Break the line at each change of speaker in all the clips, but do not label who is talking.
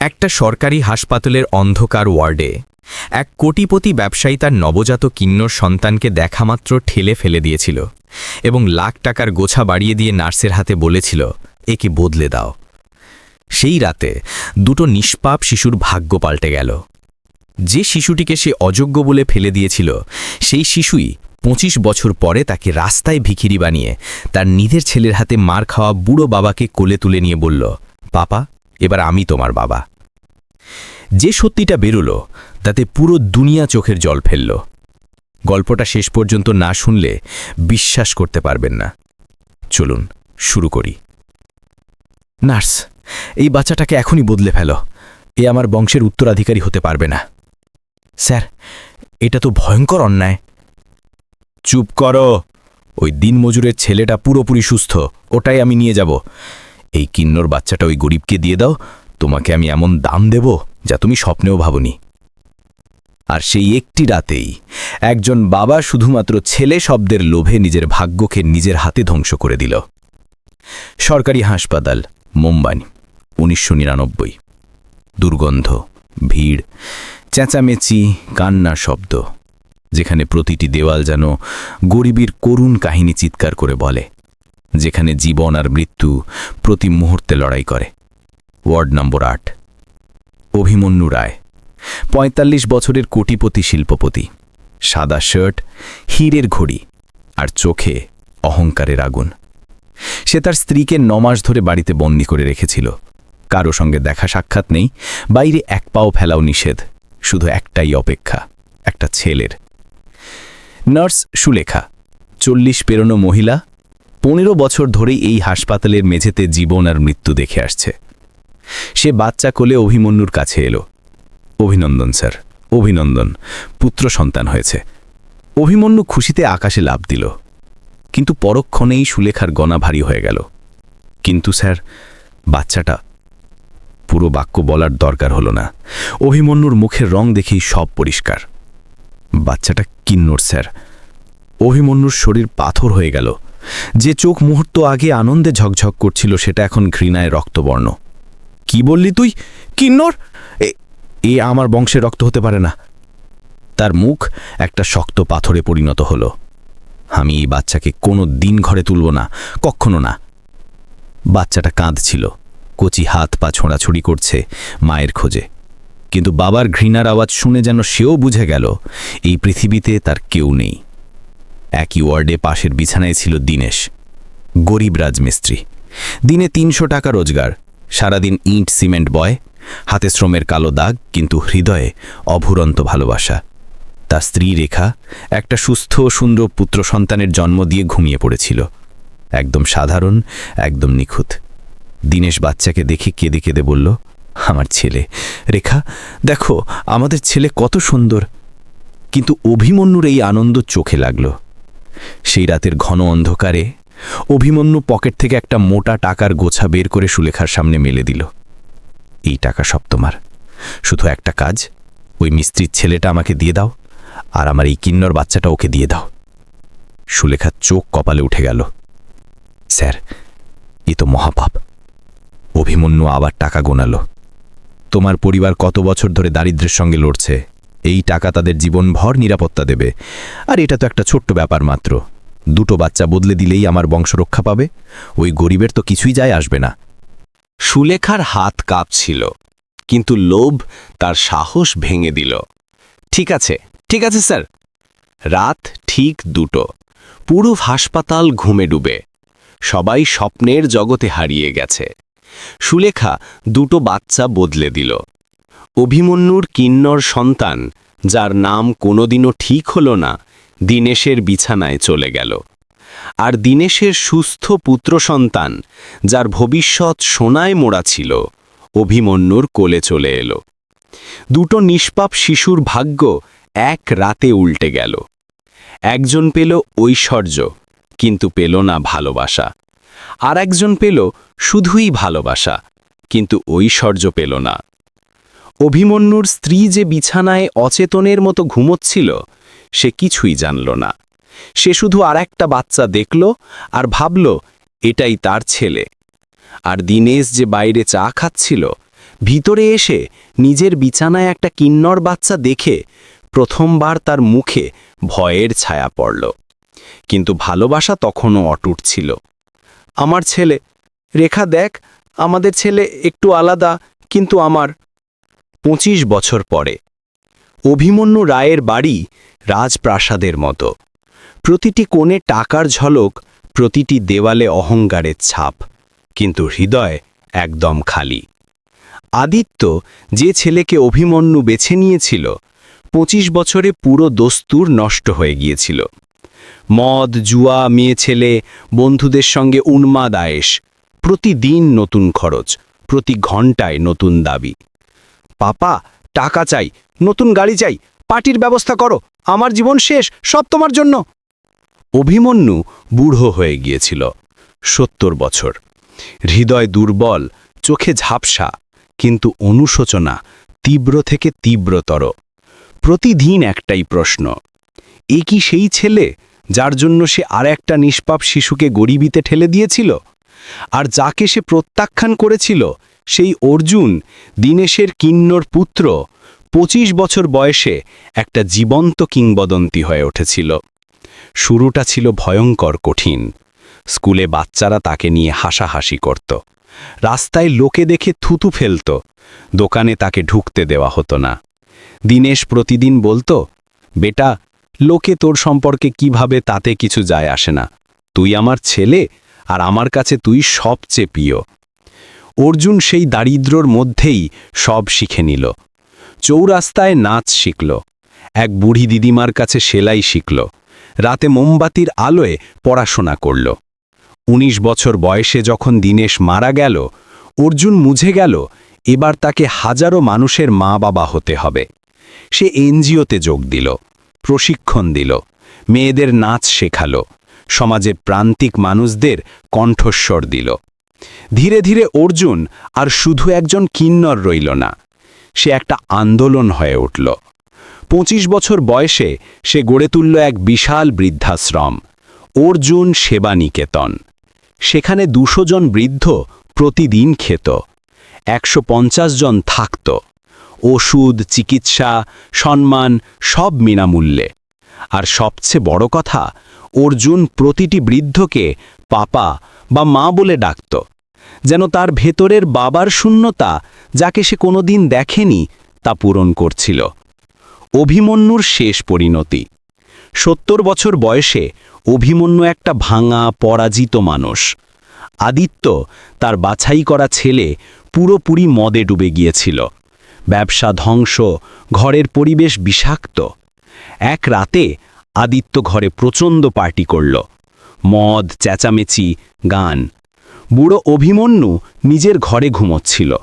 একটা সরকারি হাসপাতালের অন্ধকার ওয়ার্ডে। এক কোটিপতি ব্যবসায়ী তার নবজাত কিন্নর সন্তানকে দেখামাত্র ঠেলে ফেলে দিয়েছিল এবং লাখ টাকার গোছা বাড়িয়ে দিয়ে নার্সের হাতে বলেছিল, একে বদলে দাও। সেই রাতে দুটো নিষ্পাপ শিশুর ভাগ্য পাল্টে গেল। যে শিশুটিকে সে অযোগ্য বলে ফেলে দিয়েছিল, সেই শিশুই পঁচিশ বছর পরে তাকে রাস্তায় ভিখিরি বানিয়ে তার নিজের ছেলের হাতে মার খাওয়া বুড়ো বাবাকে কোলে তুলে নিয়ে বলল পাপা এবার আমি তোমার বাবা। যে সত্যিটা বেরোলো, তাতে পুরো দুনিয়া চোখের জল ফেলল। গল্পটা শেষ পর্যন্ত না শুনলে বিশ্বাস করতে পারবেন না। চলুন, শুরু করি। নার্স, এই বাচ্চাটাকে এখনই বদলে ফেলো। এ আমার বংশের উত্তরাধিকারী হতে পারবে না। স্যার, এটা তো ভয়ঙ্কর অন্যায়। চুপ করো। ওই দিনমজুরের ছেলেটা পুরোপুরি সুস্থ। ওটাই আমি নিয়ে যাব। এই কিন্নর বাচ্চাটা ওই গরিবকে দিয়ে দাও, তোমাকে আমি এমন দাম দেব যা তুমি স্বপ্নেও ভাবনি। আর সেই একটি রাতেই একজন বাবা শুধুমাত্র ছেলে শব্দের লোভে নিজের ভাগ্যকে নিজের হাতে ধ্বংস করে দিল। সরকারি হাসপাতাল, মুম্বাই, উনিশশো নিরানব্বই। দুর্গন্ধ, ভিড়, চেঁচামেচি কান্নার শব্দ, যেখানে প্রতিটি দেওয়াল যেন গরিবীর করুণ কাহিনী চিৎকার করে বলে। যেখানে জীবন আর মৃত্যু প্রতি মুহূর্তে লড়াই করে। ওয়ার্ড নম্বর আট। অভিমন্যু রায়। পঁয়তাল্লিশ বছরের কোটিপতি শিল্পপতি। সাদা শার্ট, হীরের ঘড়ি আর চোখে অহংকারের আগুন। সে তার স্ত্রীকে নমাস ধরে বাড়িতে বন্দি করে রেখেছিল। কারও সঙ্গে দেখা সাক্ষাৎ নেই, বাইরে এক পাও ফেলাও নিষেধ, শুধু একটাই অপেক্ষা, একটা ছেলের। নার্স সুলেখা, চল্লিশ পেরোনো মহিলা পনেরো বছর ধরেই এই হাসপাতালের মেঝেতে জীবন আর মৃত্যু দেখে আসছে। সে বাচ্চা কোলে অভিমন্যুর কাছে এলো। অভিনন্দন, স্যার। অভিনন্দন। পুত্র সন্তান হয়েছে। অভিমন্যু খুশিতে আকাশে লাভ দিল। কিন্তু পরক্ষণেই সুলেখার গনা ভারী হয়ে গেল। কিন্তু, স্যার, বাচ্চাটা পুরো বাক্য বলার দরকার হলো না। অভিমন্যুর মুখের রং দেখেই সব পরিষ্কার। বাচ্চাটা কিন্নর, স্যার। অভিমন্যুর শরীর পাথর হয়ে গেল। যে চোখ মুহূর্ত আগে আনন্দে ঝকঝক করছিল, সেটা এখন ঘৃণায় রক্তবর্ণ। কি বললি তুই? কিন্নর? এ- আমার বংশে রক্ত হতে পারে না। তার মুখ একটা শক্ত পাথরে পরিণত হলো। আমি এই বাচ্চাকে কোনো দিন ঘরে তুলব না, কখনো না। বাচ্চাটা কাঁদছিল। কচি হাত পা ছোঁড়াছুড়ি করছে মায়ের খোঁজে। কিন্তু বাবার ঘৃণার আওয়াজ শুনে যেন সেও বুঝে গেল, এই পৃথিবীতে তার কেউ নেই। একই ওয়ার্ডে পাশের বিছানায় ছিল দীনেশ, গরিব রাজমিস্ত্রি। দিনে তিনশো টাকা রোজগার, সারাদিন ইট, সিমেন্ট বয়, হাতে শ্রমের কালো দাগ, কিন্তু হৃদয়ে অভুরন্ত ভালোবাসা। তার স্ত্রী রেখা একটা সুস্থ সুন্দর পুত্র সন্তানের জন্ম দিয়ে ঘুমিয়ে পড়েছিল। একদম সাধারণ, একদম নিখুঁত। দীনেশ বাচ্চাকে দেখে কেঁদে কেঁদে বলল, আমার ছেলে, রেখা, দেখো, আমাদের ছেলে কত সুন্দর। কিন্তু অভিমন্যুর এই আনন্দ চোখে লাগল। সেই রাতের ঘন অন্ধকারে অভিমন্যু পকেট থেকে একটা মোটা টাকার গোছা বের করে সুলেখার সামনে মেলে দিল। এই টাকা সব তোমার। শুধু একটা কাজ, ওই মিস্ত্রির ছেলেটা আমাকে দিয়ে দাও, আর আমার এই কিন্নর বাচ্চাটা ওকে দিয়ে দাও। সুলেখার চোখ কপালে উঠে গেল। স্যার, এ তো মহাপাপ। অভিমন্যু আবার টাকা গোনালো। তোমার পরিবার কত বছর ধরে দারিদ্র্যের সঙ্গে লড়ছে এই টাকা তাদের জীবনভর নিরাপত্তা দেবে। আর এটা তো একটা ছোট্ট ব্যাপার মাত্র। দুটো বাচ্চা বদলে দিলেই আমার বংশ রক্ষা পাবে। ওই গরিবের তো কিছুই যায় আসবে না।
সুলেখার হাত কাঁপছিল, কিন্তু লোভ তার সাহস ভেঙে দিল। ঠিক আছে ঠিক আছে, স্যার। রাত ঠিক দুটো। পুরো হাসপাতাল ঘুমে ডুবে। সবাই স্বপ্নের জগতে হারিয়ে গেছে। সুলেখা দুটো বাচ্চা বদলে দিল। অভিমন্যুর কিন্নর সন্তান, যার নাম কোনোদিনও ঠিক হল না, দীনেশের বিছানায় চলে গেল। আর দীনেশের সুস্থ পুত্র সন্তান, যার ভবিষ্যৎ সোনায় মোড়া ছিল, অভিমন্যুর কোলে চলে এলো। দুটো নিষ্পাপ শিশুর ভাগ্য এক রাতে উল্টে গেল। একজন পেল ঐশ্বর্য, কিন্তু পেল না ভালোবাসা। আর একজন পেল শুধুই ভালোবাসা, কিন্তু ঐশ্বর্য পেল না। অভিমন্যুর স্ত্রী যে বিছানায় অচেতনের মতো ঘুমোচ্ছিল, সে কিছুই জানল না। সে শুধু আর একটা বাচ্চা দেখল আর ভাবল, এটাই তার ছেলে। আর দীনেশ যে বাইরে চা খাচ্ছিল,
ভিতরে এসে নিজের বিছানায় একটা কিন্নর বাচ্চা দেখে প্রথমবার তার মুখে ভয়ের ছায়া পড়ল। কিন্তু ভালোবাসা তখনও অটুট ছিল। আমার ছেলে, রেখা দেখ, আমাদের ছেলে একটু আলাদা, কিন্তু আমার পঁচিশ বছর পরে। অভিমন্যু রায়ের বাড়ি রাজপ্রাসাদের মতো। প্রতিটি কোণে টাকার ঝলক, প্রতিটি দেওয়ালে অহংকারের ছাপ, কিন্তু হৃদয় একদম খালি। আদিত্য যে ছেলেকে অভিমন্যু বেছে নিয়েছিল, পঁচিশ বছরে পুরো দস্তুর নষ্ট হয়ে গিয়েছিল। মদ, জুয়া, মেয়ে ছেলে, বন্ধুদের সঙ্গে উন্মাদ আয়েস প্রতিদিন নতুন খরচ, প্রতি ঘন্টায় নতুন দাবি। পাপা, টাকা চাই, নতুন গাড়ি চাই, পার্টির ব্যবস্থা করো, আমার জীবন শেষ, সব তোমার জন্য। অভিমন্যু বুড়ো হয়ে গিয়েছিল, সত্তর বছর। হৃদয় দুর্বল, চোখে ঝাপসা, কিন্তু অনুশোচনা তীব্র থেকে তীব্রতর। প্রতিদিন একটাই প্রশ্ন, এ কি সেই ছেলে যার জন্য সে আর একটা নিষ্পাপ শিশুকে গরিবিতে ঠেলে দিয়েছিল? আর যাকে সে প্রত্যাখ্যান করেছিল সেই অর্জুন, দীনেশের কিন্নর পুত্র, পঁচিশ বছর বয়সে একটা জীবন্ত কিংবদন্তি হয়ে উঠেছিল। শুরুটা ছিল ভয়ঙ্কর কঠিন। স্কুলে বাচ্চারা তাকে নিয়ে হাসাহাসি করত। রাস্তায় লোকে দেখে থুতু ফেলত। দোকানে তাকে ঢুকতে দেওয়া হতো না। দীনেশ প্রতিদিন বলতো, বেটা, লোকে তোর সম্পর্কে কীভাবে তাতে কিছু যায় আসে না। তুই আমার ছেলে আর আমার কাছে তুই সবচেয়ে প্রিয়। অর্জুন সেই দারিদ্র্যর মধ্যেই সব শিখে নিল। চৌরাস্তায় নাচ শিখল। এক বুড়ি দিদিমার কাছে সেলাই শিখল। রাতে মোমবাতির আলোয় পড়াশোনা করল। ১৯ বছর বয়সে যখন দিনেশ মারা গেল, অর্জুন মুঝে গেল, এবার তাকে হাজারো মানুষের মা বাবা হতে হবে। সে এনজিওতে যোগ দিল, প্রশিক্ষণ দিল, মেয়েদের নাচ শেখালো সমাজে প্রান্তিক মানুষদের কণ্ঠস্বর দিল। ধীরে ধীরে অর্জুন আর শুধু একজন কিন্নর রইল না, সে একটা আন্দোলন হয়ে উঠল। পঁচিশ বছর বয়সে সে গড়ে তুলল এক বিশাল বৃদ্ধাশ্রম, অর্জুন সেবা নিকেতন সেখানে দুশো জন বৃদ্ধ প্রতিদিন খেত, একশো পঞ্চাশ জন থাকত। ওষুধ, চিকিৎসা, সম্মান সব বিনামূল্যে। আর সবচেয়ে বড় কথা, অর্জুন প্রতিটি বৃদ্ধকে পাপা বা মা বলে ডাকত, যেন তার ভেতরের বাবার শূন্যতা, যাকে সে কোনোদিন দেখেনি, তা পূরণ করছিল। অভিমন্যুর শেষ পরিণতি। সত্তর বছর বয়সে অভিমন্যু একটা ভাঙা, পরাজিত মানুষ। আদিত্য, তার বাছাই করা ছেলে, পুরোপুরি মদে ডুবে গিয়েছিল। ব্যবসা ধ্বংস, ঘরের পরিবেশ বিষাক্ত। এক রাতে আদিত্য ঘরে প্রচণ্ড পার্টি করল। মদ, চেঁচামেচি, গান। বুড়ো অভিমন্যু নিজের ঘরে ঘুমোচ্ছিল।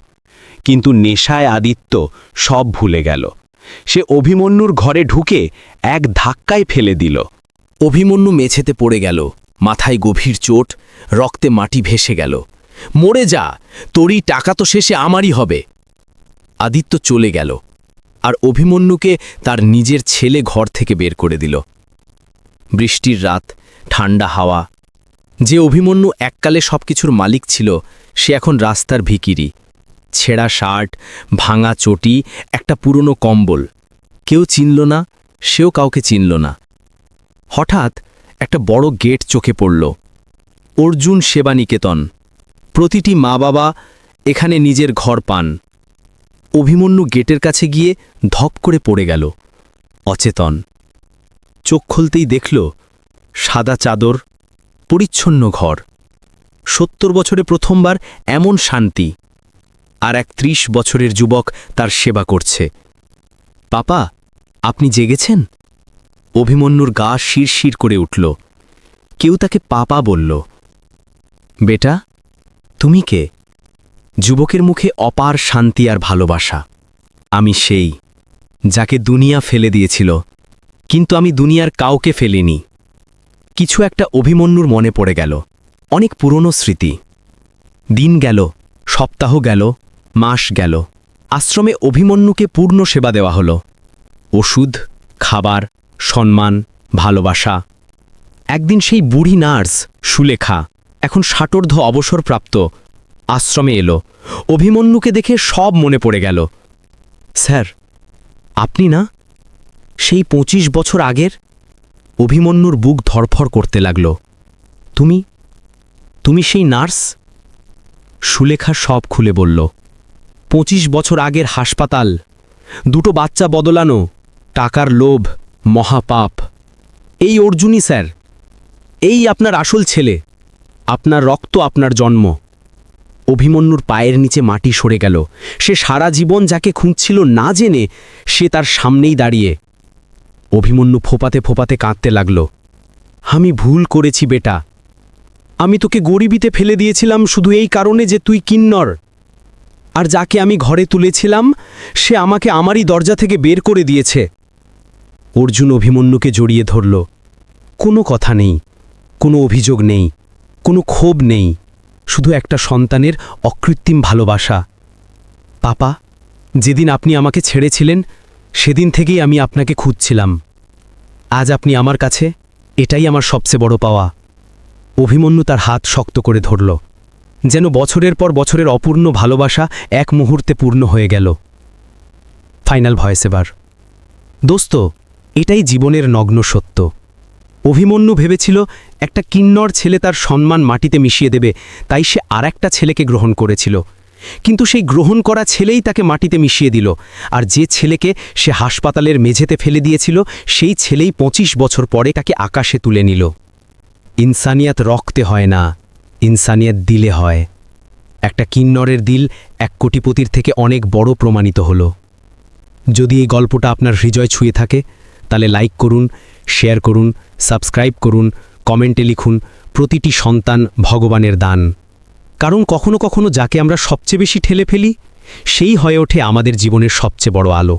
কিন্তু নেশায় আদিত্য সব ভুলে গেল। সে অভিমন্যুর ঘরে ঢুকে এক ধাক্কায় ফেলে দিল।
অভিমন্যু মেঝেতে পড়ে গেল, মাথায় গভীর চোট, রক্তে মাটি ভেসে গেল। মরে যা, তোরই টাকা তো শেষে আমারই হবে। আদিত্য চলে গেল। আর অভিমন্যুকে তার নিজের ছেলে ঘর থেকে বের করে দিল। বৃষ্টির রাত, ঠান্ডা হাওয়া, যে অভিমন্যু এককালে সবকিছুর মালিক ছিল, সে এখন রাস্তার ভিকিরি। ছেঁড়া শার্ট, ভাঙা চটি, একটা পুরনো কম্বল। কেউ চিনল না, সেও কাউকে চিনল না। হঠাৎ একটা বড় গেট চোখে পড়ল। অর্জুন সেবা নিকেতন প্রতিটি মা বাবা এখানে নিজের ঘর পান। অভিমন্যু গেটের কাছে গিয়ে ধপ করে পড়ে গেল। অচেতন। চোখ খুলতেই দেখল, সাদা চাদর, পরিচ্ছন্ন ঘর। সত্তর বছরে প্রথমবার এমন শান্তি। আর এক ত্রিশ বছরের যুবক তার সেবা করছে। পাপা, আপনি জেগেছেন? অভিমন্যুর গা শিরশির করে উঠল। কেউ তাকে পাপা বলল, বেটা, তুমি কে? যুবকের মুখে অপার শান্তি আর ভালোবাসা। আমি সেই, যাকে দুনিয়া ফেলে দিয়েছিল, কিন্তু আমি দুনিয়ার কাউকে ফেলিনি। কিছু একটা অভিমন্যুর মনে পড়ে গেল। অনেক পুরনো স্মৃতি। দিন গেল, সপ্তাহ গেল, মাস গেল। আশ্রমে অভিমন্যুকে পূর্ণ সেবা দেওয়া হলো। ওষুধ, খাবার, সম্মান, ভালোবাসা। একদিন সেই বুড়ি নার্স, সুলেখা, এখন ষাটোর্ধ অবসরপ্রাপ্ত আশ্রমে এলো। অভিমন্যুকে দেখে সব মনে পড়ে গেল। স্যার, আপনি না সেই পঁচিশ বছর আগের অভিমন্যুর বুক ধরফর করতে লাগল। তুমি তুমি সেই নার্স? সুলেখা সব খুলে বলল, পঁচিশ বছর আগের হাসপাতাল, দুটো বাচ্চা বদলানো, টাকার লোভ, মহাপাপ। এই অর্জুনই, স্যার, এই আপনার আসল ছেলে, আপনার রক্ত আপনার জন্ম। অভিমন্যুর পায়ের নিচে মাটি সরে গেল। সে সারা জীবন যাকে খুঁজছিল না জেনে সে তার সামনেই দাঁড়িয়ে অভিমন্যু ফোপাতে ফোপাতে কাঁদতে লাগল। আমি ভুল করেছি বেটা। আমি তোকে গরিবিতে ফেলে দিয়েছিলাম শুধু এই কারণে যে তুই কিন্নর। আর যাকে আমি ঘরে তুলেছিলাম, সে আমাকে আমারই দরজা থেকে বের করে দিয়েছে। অর্জুন অভিমন্যুকে জড়িয়ে ধরল। কোনো কথা নেই। কোনো অভিযোগ নেই। কোনো ক্ষোভ নেই। শুধু একটা সন্তানের অকৃত্রিম ভালোবাসা। পাপা, যেদিন আপনি আমাকে ছেড়েছিলেন, সেদিন থেকেই আমি আপনাকে খুঁজছিলাম। আজ আপনি আমার কাছে, এটাই আমার সবচেয়ে বড় পাওয়া। অভিমন্যু তার হাত শক্ত করে ধরল। যেন বছরের পর বছরের অপূর্ণ ভালোবাসা এক মুহূর্তে পূর্ণ হয়ে গেল। ফাইনাল ভয়েস এবার। দোস্ত, এটাই জীবনের নগ্ন সত্য। অভিমন্যু ভেবেছিল একটা কিন্নর ছেলে তার সম্মান মাটিতে মিশিয়ে দেবে, তাই সে আর একটা ছেলেকে গ্রহণ করেছিল। কিন্তু সেই গ্রহণ করা ছেলেই তাকে মাটিতে মিশিয়ে দিল, আর যে ছেলেকে সে হাসপাতালের মেঝেতে ফেলে দিয়েছিল, সেই ছেলেই পঁচিশ বছর পরে তাকে আকাশে তুলে নিল। ইনসানিয়াত রক্তে হয় না, ইনসানিয়াত দিলে হয়। একটা কিন্নরের দিল এক কোটিপতির থেকে অনেক বড় প্রমাণিত হল। যদি এই গল্পটা আপনার হৃদয় ছুঁয়ে থাকে, তাহলে লাইক করুন, শেয়ার করুন সাবস্ক্রাইব করুন, কমেন্টে লিখুন, প্রতিটি সন্তান ভগবানের দান। কারণ কখনো কখনো যাকে আমরা সবচেয়ে বেশি ঠেলে ফেলি, সেই হয়ে ওঠে আমাদের জীবনের সবচেয়ে বড় আলো।